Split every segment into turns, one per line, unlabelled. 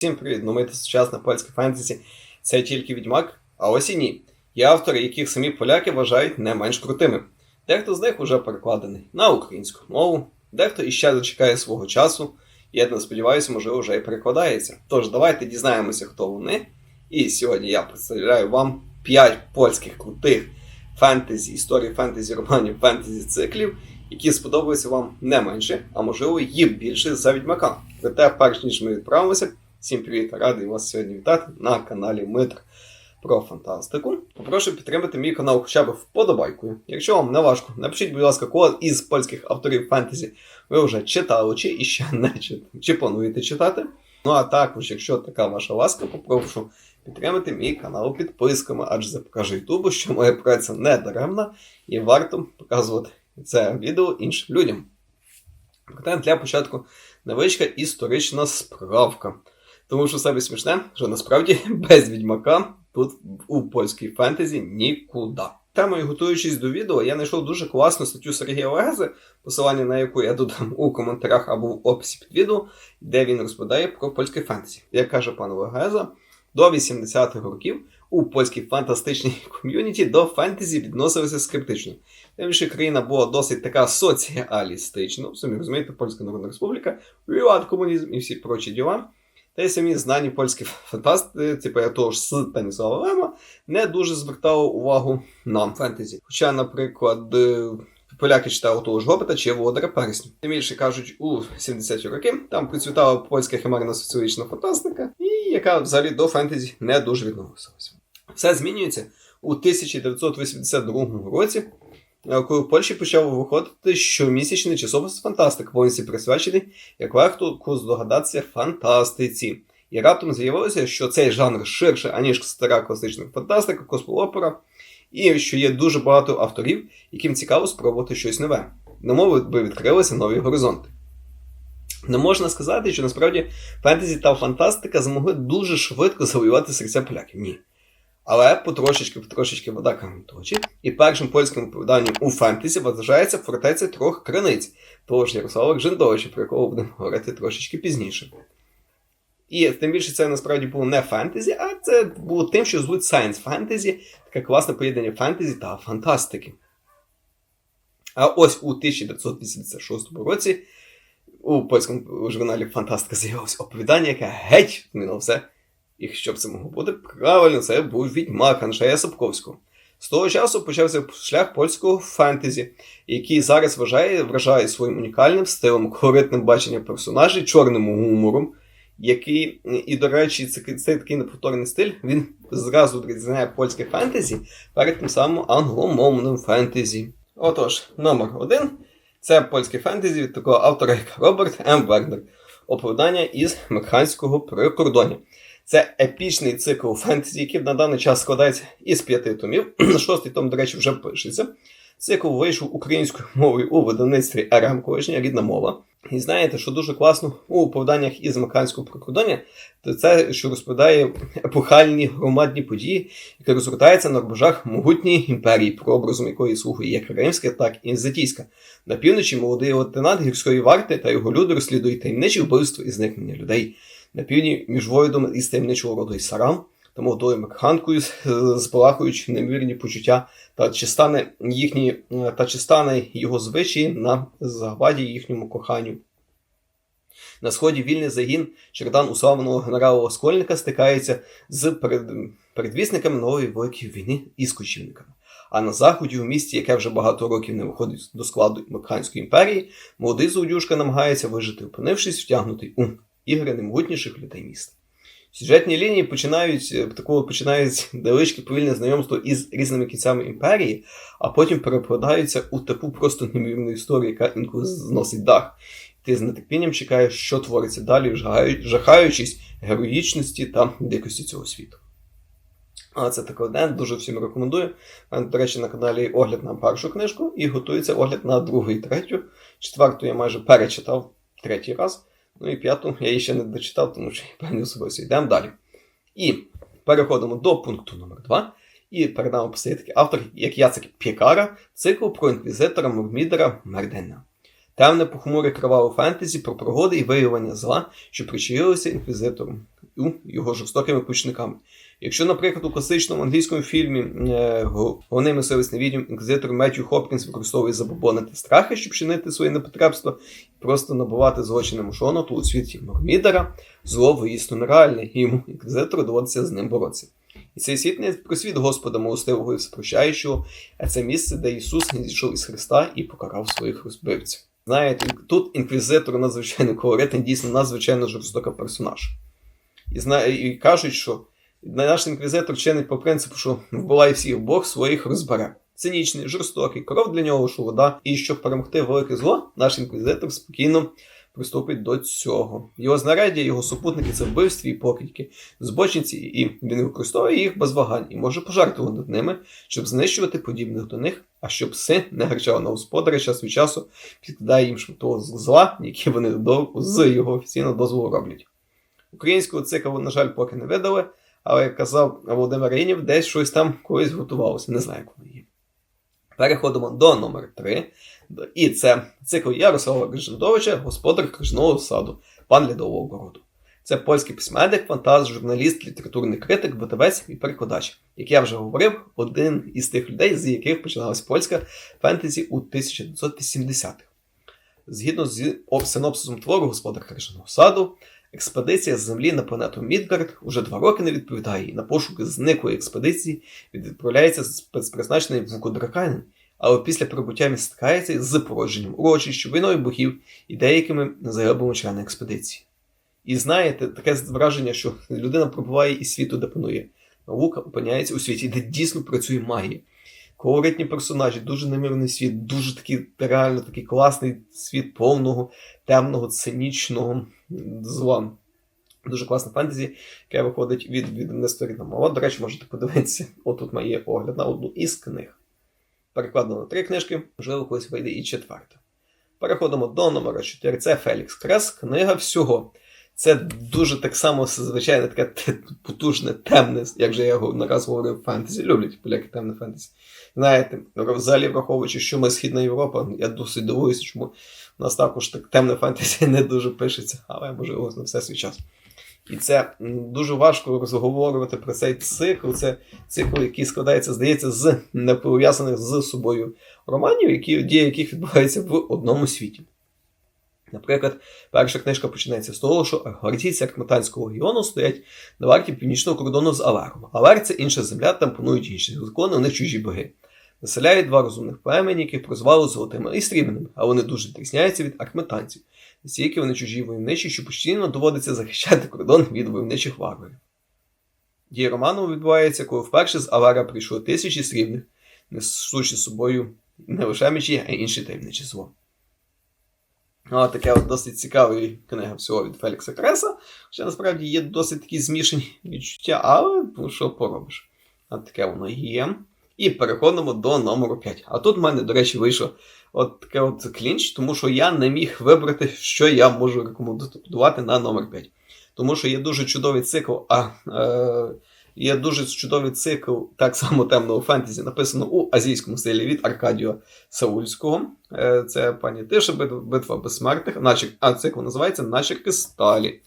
Всім привіт! Ну ми та сучасне польське фентезі це тільки відьмак, а ось і ні. Є автори, яких самі поляки вважають не менш крутими. Дехто з них уже перекладений на українську мову, дехто іще дочекає свого часу, і я не сподіваюся, можливо, вже і перекладається. Тож давайте дізнаємося, хто вони. І сьогодні я представляю вам 5 польських крутих фентезі, історій фентезі, романів, фентезі циклів, які сподобаються вам не менше, а можливо і більше за відьмака. Проте, перш ніж ми відправимося, Всім привіт! Радий вас сьогодні вітати на каналі Митр про фантастику. Попрошу підтримати мій канал хоча б вподобайкою. Якщо вам не важко, напишіть, будь ласка, кого із польських авторів фентезі ви вже читали чи іще не читали, чи плануєте читати. Ну а також, якщо така ваша ласка, попрошу підтримати мій канал підписками, адже це покаже Ютубу, що моя праця не даремна і варто показувати це відео іншим людям. Проте для початку невеличка історична справка. Тому що саме смішне, що насправді без відьмака тут у польській фентезі нікуди. Темою, готуючись до відео, я знайшов дуже класну статтю Сергія Легези, посилання на яку я додам у коментарях або в описі під відео, де він розповідає про польське фентезі. Як каже пан Легеза, до 80-х років у польській фантастичній ком'юніті до фентезі відносилися скептично. Тим більше країна була досить така соціалістична, самі розумієте, Польська Народна Республіка, віват комунізм і всі прочі діла. Та й самі знані польські фантасти, типу того ж Станіслава Лема, не дуже звертали увагу на фентезі. Хоча, наприклад, поляки читали того ж Гобита чи Володаря Персню. Тим більше кажуть, у 70-ті роки там процвітала польська химерна соціологічна фантастика, і яка взагалі до фентезі не дуже відносилася. Все змінюється у 1982 році. Коли в Польщі почав виходити щомісячний часопис фантастик, повністю присвячений, як легко здогадатися, фантастиці. І раптом з'явилося, що цей жанр ширше, аніж стара класична фантастика, космоопера, і що є дуже багато авторів, яким цікаво спробувати щось нове. На би відкрилися нові горизонти. Не можна сказати, що насправді фентезі та фантастика змогли дуже швидко завоювати серця поляків. Ні. Але потрошечки, потрошечки вода камінь. І першим польським оповіданням у фентезі вважається фортеця трьох криниць, того ж Ярослава Гжендовича, про якого будемо говорити трошечки пізніше. І тим більше це насправді було не фентезі, а це було тим, що звуть Science Fantasy, таке класне поєднання фентезі та фантастики. А ось у 1986 році у польському журналі Фантастика з'явилось оповідання, яке геть змінило все. І щоб це могло бути, правильно, це був відьмак Анджея Сапковського. З того часу почався шлях польського фентезі, який зараз вважає, вражає своїм унікальним стилем, колоритним баченням персонажей, чорним гумором, який, і, до речі, цей, цей такий неповторний стиль, він зразу відрізняє польське фентезі перед тим самим англомовним фентезі. Отож, номер один це польське фентезі від такого автора, як Роберт М. Вернер, оповідання із механського прикордоння. Це епічний цикл фентезі, який на даний час складається із п'яти томів. Шостий том, до речі, вже пишеться. Цикл вийшов українською мовою у видавництві РМ колишня рідна мова. І знаєте, що дуже класно у оповіданнях із Маканського прикордоння, то це, що розповідає епохальні громадні події, які розгортаються на рубежах могутньої імперії, прообразом якої слугує як Римська, так і Інзатійська. На півночі молодий лейтенант гірської варти та його люди розслідують таємничі вбивства і зникнення людей на півдні між воїдом із таємничого роду і сарам, та молодою Мекханкою, спалахуючи немірні почуття, та чи стане їхні, та чи стане його звичаї на заваді їхньому коханню. На сході вільний загін чердан уславленого генерала Оскольника стикається з перед... передвісниками нової великої війни із кочівниками. А на заході, у місті, яке вже багато років не виходить до складу Мекханської імперії, молодий злодюшка намагається вижити, опинившись втягнутий у ігри наймогутніших людей міста. Сюжетні лінії починають такого починають невеличке повільне знайомство із різними кінцями імперії, а потім перекладаються у таку просто неймовірну історію, яка інколи зносить дах. Ти з нетерпінням чекаєш, що твориться далі, жахаючись героїчності та дикості цього світу. А це такий день, дуже всім рекомендую. До речі, на каналі огляд на першу книжку і готується огляд на другу і третю. Четверту я майже перечитав третій раз. Ну і п'яту я її ще не дочитав, тому що я певні особисто йдемо далі. І переходимо до пункту номер 2 І перед нами постає такий автор, як Яцек Пікара, цикл про інквізитора Мурмідера Мердена. Темне похмуре криваве фентезі про пригоди і виявлення зла, що причаїлися інквізитором у його жорстокими пучниками. Якщо, наприклад, у класичному англійському фільмі е, го- головний мисливець відьом інквізитор Меттью Хопкінс використовує забобонити страхи, щоб чинити своє непотребство і просто набувати злочини Мушону, то у світі Мормідера зло воїстину нереальне, і йому інквізитору доводиться з ним боротися. І цей світ не про світ Господа милостивого і всепрощаючого, а це місце, де Ісус не зійшов із Христа і покарав своїх розбивців. Знаєте, тут інквізитор надзвичайно колоритний, дійсно надзвичайно жорстока персонаж. І, зна... і кажуть, що наш інквізитор чинить по принципу, що вбиває всіх Бог своїх розбере. Цинічний, жорстокий, кров для нього, що вода. І щоб перемогти велике зло, наш інквізитор спокійно приступить до цього. Його знаряддя, його супутники це вбивстві і покидьки, збочинці, і він використовує їх без вагань і може пожертвувати ними, щоб знищувати подібних до них, а щоб пси не гарчали на господаря час від часу, підкидає їм шматок зла, які вони з його офіційного дозволу роблять. Українського циклу, на жаль, поки не видали, але як казав Володимир Інів, десь щось там колись готувалося, не знаю, воно є. Переходимо до номер 3. І це цикл Ярослава Грижандовича, господар крижного саду, пан Лядового городу. Це польський письменник, фантаст, журналіст, літературний критик, битовець і перекладач. Як я вже говорив, один із тих людей, з яких починалася польська фентезі у 1970-х. Згідно з синопсисом твору господар крижаного саду, експедиція з землі на планету Мідгард уже два роки не відповідає, і на пошуки зниклої експедиції відправляється спецпризначений Вукодраканин, але після прибуття він стикається з породженням урочищ, війною богів і деякими загиблими членами експедиції. І знаєте, таке враження, що людина пробуває із світу, де панує наука, опиняється у світі, де дійсно працює магія. Колоритні персонажі, дуже немирний світ, дуже такий реально такий класний світ повного, темного, цинічного зла. Дуже класна фентезі, яке виходить від, від Несторіна Мова. До речі, можете подивитися. Отут має огляд на одну із книг. Перекладено на три книжки, можливо, колись вийде і четверта. Переходимо до номера 4. Це Фелікс Крес, книга всього. Це дуже так само, звичайно, таке потужне, темне, як же я його не говорив, фентезі. Люблять поляки темне фентезі. Знаєте, взагалі враховуючи, що ми Східна Європа, я досить дивуюся, чому у нас також так темне фентезі не дуже пишеться, але можливо на все свій час. І це дуже важко розговорювати про цей цикл. Це цикл, який складається, здається, з непов'язаних з собою романів, які, дії яких відбуваються в одному світі. Наприклад, перша книжка починається з того, що гвардійці Аркметанського регіону стоять на варті північного кордону з Авером. Авер це інша земля, там панують інші закони, у чужі боги. Населяють два розумних племені, яких прозвали золотими і срібними, а вони дуже відрізняються від аркметанців. Настільки вони чужі войовничі, що постійно доводиться захищати кордон від войовничих варварів. Дія роману відбувається, коли вперше з Авера прийшло тисячі срібних, несучи з собою не лише мечі, а й інші таємничі зло. Ну, таке от досить цікава книга всього від Фелікса Креса. Хоча насправді є досить такі змішані відчуття, але ну, що поробиш. От таке воно є. І переходимо до номеру 5. А тут в мене, до речі, вийшло от таке от клінч, тому що я не міг вибрати, що я можу рекомендувати на номер 5. Тому що є дуже чудовий цикл, а е, є дуже чудовий цикл так само темного фентезі, написано у азійському стилі від Аркадіо Саульського. Е, це пані Тиша, битва, безсмертних, наче, а цикл називається Начерки сталі.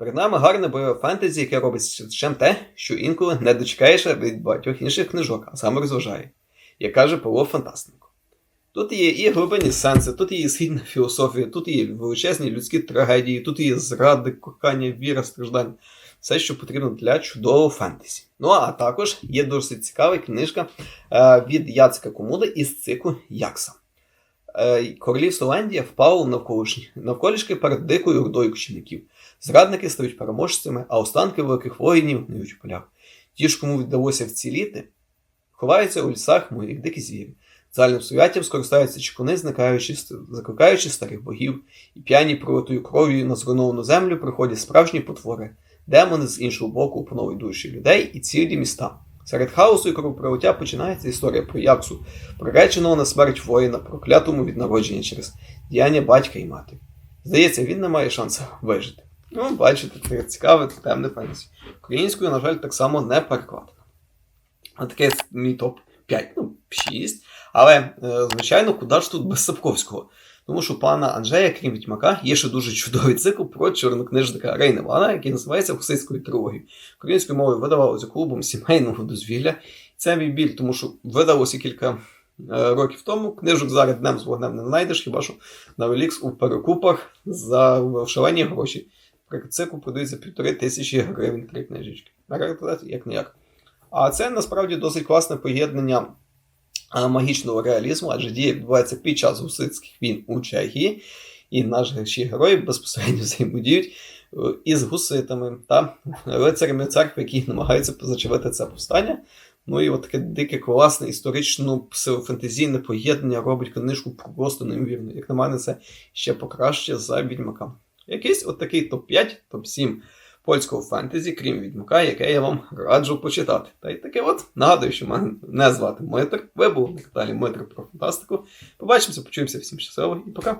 Перед нами гарне бойове фентезі, яке робить ще те, що інколи не дочекаєшся від багатьох інших книжок, а саме розважає, як каже Павло Фантастенко. Тут є і глибинні сенси, тут є і східна філософія, тут є величезні людські трагедії, тут є зради, кохання, віра, страждання. Все, що потрібно для чудового фентезі. Ну а також є досить цікава книжка е, від Яцика Комуда із циклу Якса. Е, Королівство Ландія впало навколишні навколішки перед дикою ордою кочівників. Зрадники стають переможцями, а останки великих воїнів гниють у полях. Ті ж, кому вдалося вціліти, ховаються у лісах, як дикі звірі. Загальним суяттям скористаються чекуни, зникаючи, закликаючи старих богів, і п'яні пролитою кров'ю на зруйновану землю приходять справжні потвори, демони з іншого боку опановують душі людей і цілі міста. Серед хаосу і кровопролиття починається історія про Яксу, приреченого на смерть воїна, проклятому від народження через діяння батька і матері. Здається, він не має шансу вижити. Ну, бачите, це цікаве, темне фентезі. Українською, на жаль, так само не перекладено. А таке мій топ 5, ну 6. Але, е, звичайно, куди ж тут без Сапковського? Тому що пана Анджея, крім Відьмака, є ще дуже чудовий цикл про чорнокнижника Рейна Вана, який називається Гусейською трилогією. Українською мовою видавалося клубом сімейного дозвілля. Це мій біль, тому що видалося кілька е, років тому. Книжок зараз днем з вогнем не знайдеш, хіба що на Олікс у перекупах за шалені гроші. Наприклад, цикл продається півтори тисячі гривень три книжечки. Як не як. А це насправді досить класне поєднання магічного реалізму, адже дія відбувається під час гусицьких війн у Чехії, і наші герої безпосередньо взаємодіють е, із гуситами та лицарями церкви, які намагаються позачавити це повстання. Ну і от таке дике, класне, історично псевдофантазійне поєднання робить книжку просто неймовірно. Як на мене, це ще покраще за відьмака. Якийсь от такий топ-5, топ-7 польського фентезі, крім відьмака, яке я вам раджу почитати. Та й таке от нагадую, що мене не звати Митр. Ви були на каналі Митр про фантастику. Побачимося, почуємося всім щасливо і пока.